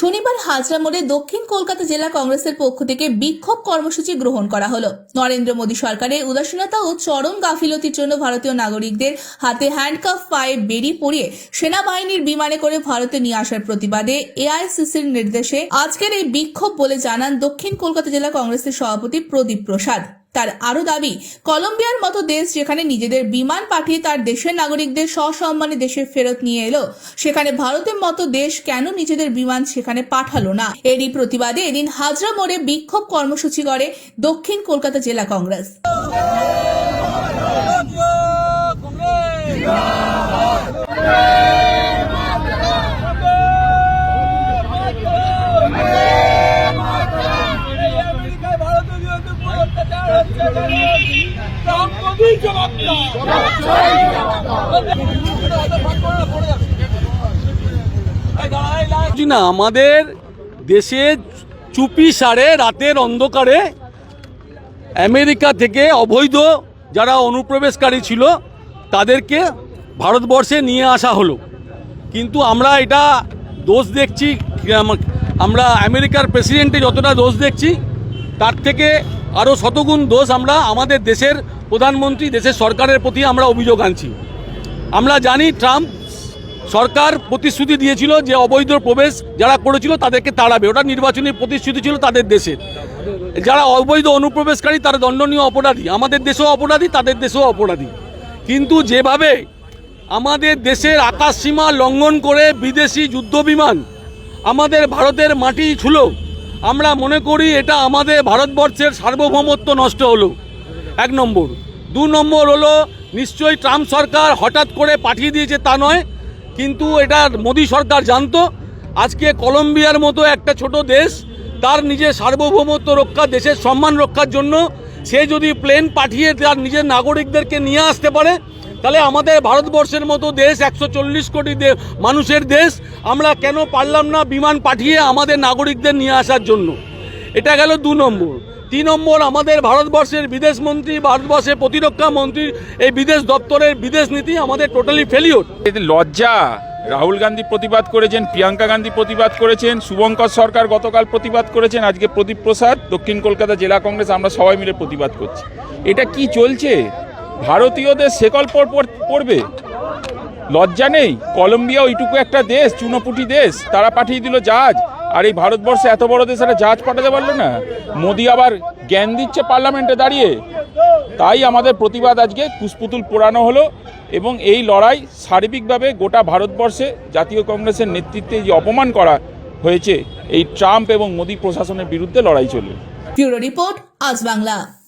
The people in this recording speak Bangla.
শনিবার হাজরা মোড়ে দক্ষিণ কলকাতা জেলা কংগ্রেসের পক্ষ থেকে বিক্ষোভ কর্মসূচি গ্রহণ করা হলো। নরেন্দ্র মোদী সরকারের উদাসীনতা ও চরম গাফিলতির জন্য ভারতীয় নাগরিকদের হাতে হ্যান্ডকাফ পায়ে বেরি পরিয়ে সেনাবাহিনীর বিমানে করে ভারতে নিয়ে আসার প্রতিবাদে এআইসিসির নির্দেশে আজকের এই বিক্ষোভ বলে জানান দক্ষিণ কলকাতা জেলা কংগ্রেসের সভাপতি প্রদীপ প্রসাদ। তার আরও দাবি, কলম্বিয়ার মতো দেশ যেখানে নিজেদের বিমান পাঠিয়ে তার দেশের নাগরিকদের সসম্মানে দেশে ফেরত নিয়ে এলো, সেখানে ভারতের মতো দেশ কেন নিজেদের বিমান সেখানে পাঠালো না? এরই প্রতিবাদে এদিন হাজরা মোড়ে বিক্ষোভ কর্মসূচি করে দক্ষিণ কলকাতা জেলা কংগ্রেস। বুঝি না, আমাদের দেশে চুপি সারে রাতের অন্ধকারে আমেরিকা থেকে অবৈধ যারা অনুপ্রবেশকারী ছিল, তাদেরকে ভারতবর্ষে নিয়ে আসা হলো। কিন্তু আমরা এটা দোষ দেখছি, আমরা আমেরিকার প্রেসিডেন্টে যতটা দোষ দেখছি, তার থেকে আরও শতগুণ দোষ আমরা আমাদের দেশের প্রধানমন্ত্রী, দেশের সরকারের প্রতি আমরা অভিযোগ আনছি। আমরা জানি ট্রাম্প সরকার প্রতিশ্রুতি দিয়েছিল যে অবৈধ প্রবেশ যারা করেছিল তাদেরকে তাড়াবে। ওটা নির্বাচনী প্রতিশ্রুতি ছিল তাদের দেশের। যারা অবৈধ অনুপ্রবেশকারী তারা দণ্ডনীয় অপরাধী। আমাদের দেশেও অপরাধী, তাদের দেশেও অপরাধী। কিন্তু যেভাবে আমাদের দেশের আকাশ সীমা লঙ্ঘন করে বিদেশি যুদ্ধ বিমান আমাদের ভারতের মাটি ছুল আমরা মনে করি এটা আমাদের ভারতবর্ষের সার্বভৌমত্ব নষ্ট হলো। এক নম্বর। দু নম্বর হলো, নিশ্চয়ই ট্রাম্প সরকার হঠাৎ করে পাঠিয়ে দিয়েছে তা নয়, কিন্তু এটা মোদী সরকার জানতো। আজকে কলম্বিয়ার মতো একটা ছোট দেশ, তার নিজের সার্বভৌমত্ব রক্ষা, দেশের সম্মান রক্ষার জন্য সে যদি প্লেন পাঠিয়ে তার নিজের নাগরিকদেরকে নিয়ে আসতে পারে তাহলে আমাদের ভারতবর্ষের মতো দেশ, একশো চল্লিশ কোটি মানুষের দেশ, আমরা কেন পারলাম না বিমান পাঠিয়ে আমাদের নাগরিকদের নিয়ে আসার জন্য? এটা গেল দু নম্বর। তিন নম্বর, আমাদের ভারতবর্ষের বিদেশ মন্ত্রী, ভারতবর্ষের প্রতিরক্ষা মন্ত্রী, এই বিদেশ দপ্তরের বিদেশ নীতি আমাদের টোটালি ফেলিওর লজ্জা, রাহুল গান্ধী প্রতিবাদ করেছেন, প্রিয়াঙ্কা গান্ধী প্রতিবাদ করেছেন, শুভঙ্কর সরকার গতকাল প্রতিবাদ করেছেন, আজকে প্রদীপ প্রসাদ, দক্ষিণ কলকাতা জেলা কংগ্রেস, আমরা সবাই মিলে প্রতিবাদ করছি। এটা কি চলছে? ভারতীয়দের পর- পড়বে। লজ্জা নেই। কলম্বিয়া ওইটুকু একটা দেশ, চুনোপুটি দেশ, তারা পাঠিয়ে দিল জাহাজ। আর এই ভারতবর্ষে এত বড় দেশ একটা জাহাজ পাঠাতে পারল না। মোদি আবার জ্ঞান দিচ্ছে পার্লামেন্টে দাঁড়িয়ে। তাই আমাদের প্রতিবাদ আজকে কুসপুতুল পোড়ানো হলো এবং এই লড়াই সার্বিকভাবে গোটা ভারতবর্ষে জাতীয় কংগ্রেসের নেতৃত্বে যে অপমান করা হয়েছে, এই ট্রাম্প এবং মোদি প্রশাসনের বিরুদ্ধে লড়াই চলবে। রিপোর্ট আজ বাংলা।